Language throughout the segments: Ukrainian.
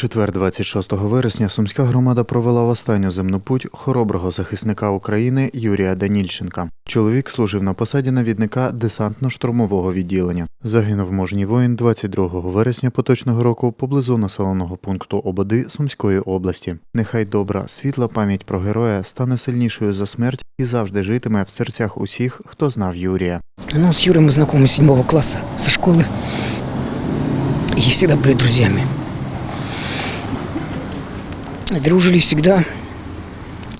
У четвер, 26 вересня, сумська громада провела в останню земну путь хороброго захисника України Юрія Данільченка. Чоловік служив на посаді навідника десантно-штурмового відділення. Загинув мужній воїн 22 вересня поточного року поблизу населеного пункту Ободи Сумської області. Нехай добра, світла пам'ять про героя стане сильнішою за смерть і завжди житиме в серцях усіх, хто знав Юрія. Ну, с Юрой мы знакомы с седьмого класса, со школы. И всегда были друзьями. Дружили всегда.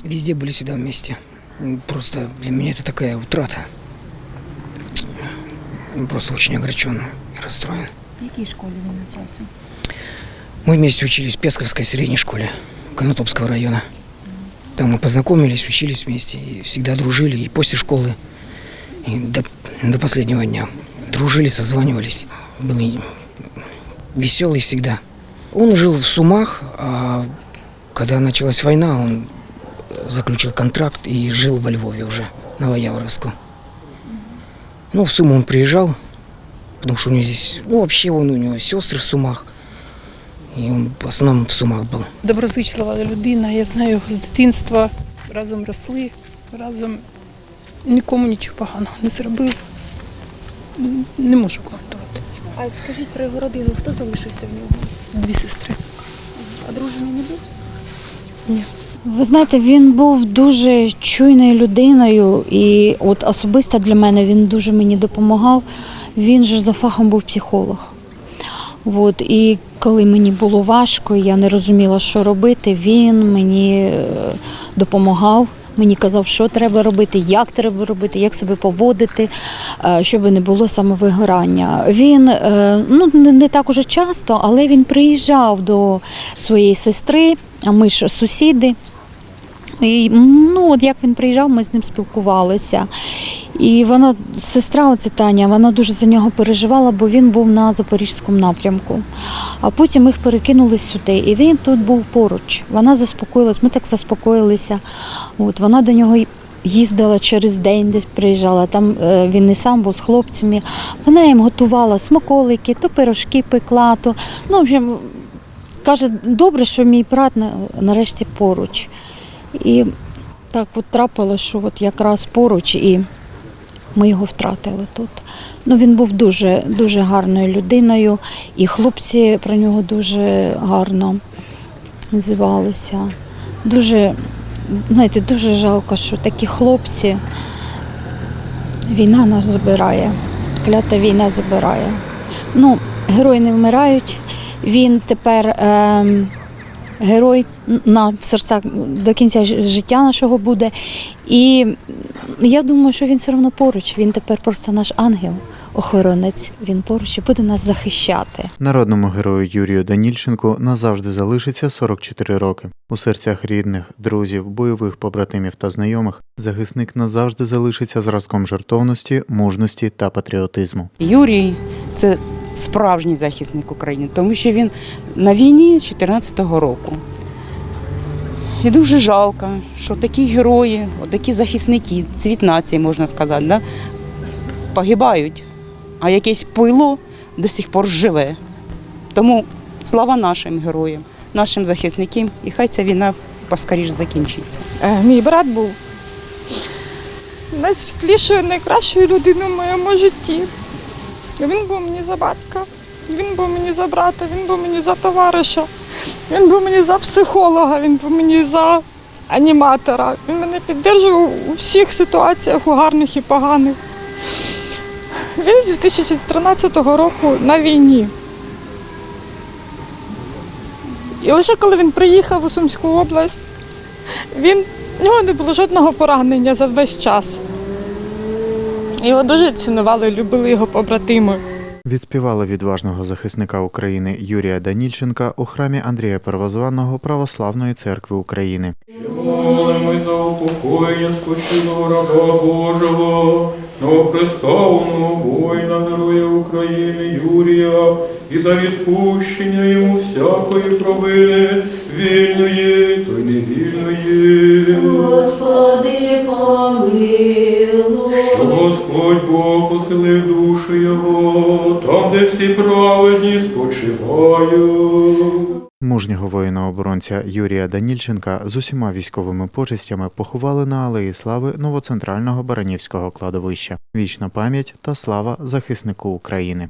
Везде были всегда вместе. М, Просто для меня это такая утрата. М, Просто очень огорчен и расстроен. В якій школі він навчався? Мы вместе учились в Песковской средней школе Конотопского района. Там мы познакомились, учились вместе и всегда дружили. И после школы, и до, до последнего дня. Дружили, созванивались. Был веселый всегда. Он жил в Сумах, а когда началась война, он заключил контракт и жил во Львове уже, Новояворовску. Ну, в Суму он приезжал, потому что у него здесь, ну, вообще он, у него сестры в Сумах. І він в основному в Сумах був. доброзичлива людина. Я знаю його з дитинства. Разом росли, разом нікому нічого поганого не зробив. Не можу коментувати. А скажіть про його родину, хто залишився в нього? Дві сестри. Одружений не був? Ви знаєте, він був дуже чуйною людиною, і от особисто для мене він дуже мені допомагав. Він же за фахом був психолог. От, і коли мені було важко, я не розуміла, що робити, він мені е, допомагав. Мені казав, що треба робити, як треба робити, як себе поводити, е, щоб не було самовигорання. Він е, ну не так уже часто, але він приїжджав до своєї сестри, а ми ж сусіди. І, ну, от як він приїжджав, ми з ним спілкувалися. І вона, сестра оця Таня, вона дуже за нього переживала, бо він був на Запорізькому напрямку. А потім їх перекинули сюди, і він тут був поруч. Вона заспокоїлась, ми так заспокоїлися. От, вона до нього їздила через день, десь приїжджала. Там е, він не сам був з хлопцями. Вона їм готувала смаколики, то пирожки пекла, то ну, в общем, каже, добре, що мій брат нарешті поруч. І так от трапилося, що от якраз поруч і ми його втратили тут. Ну, він був дуже, дуже гарною людиною, і хлопці про нього дуже гарно називалися. Дуже, знаєте, дуже жалко, що такі хлопці війна нас забирає, клята війна забирає. Ну, герої не вмирають. Він тепер ем, герой на серцях до кінця ж- життя нашого буде. І я думаю, що він все одно поруч. Він тепер просто наш ангел, охоронець. Він поруч і буде нас захищати. Народному герою Юрію Данільченку назавжди залишиться 44 роки. У серцях рідних, друзів, бойових побратимів та знайомих захисник назавжди залишиться зразком жертовності, мужності та патріотизму. Юрій це справжній захисник України, тому що він на війні 14-го року. І дуже жалко, що такі герої, такі захисники, цвіт нації, можна сказати, да, погибають, а якесь пойло до сих пор живе. Тому слава нашим героям, нашим захисникам, і хай ця війна поскоріш закінчиться. Е, Мій брат був найсвітлішою, найкращою людиною в моєму житті. Він був мені за батька, він був мені за брата, він був мені за товариша, він був мені за психолога, він був мені за аніматора. Він мене підтримував у всіх ситуаціях, у гарних і поганих. Він з 2014 року на війні. І лише коли він приїхав у Сумську область, він, в нього не було жодного поранення за весь час. Його дуже цінували любили його побратими. Відспівали відважного захисника України Юрія Данільченка у храмі Андрія Первозваного Православної церкви України. Молимось за упокоєння спочилого раба Божого, новоприставленого воїна Героя України Юрія, і за відпущення йому всякої провини, вільної та й невільної. Бог душу його, там, де всі праведні спочивають. Мужнього воїна-оборонця Юрія Данільченка з усіма військовими почестями поховали на Алеї Слави новоцентрального Баранівського кладовища. Вічна пам'ять та слава захиснику України.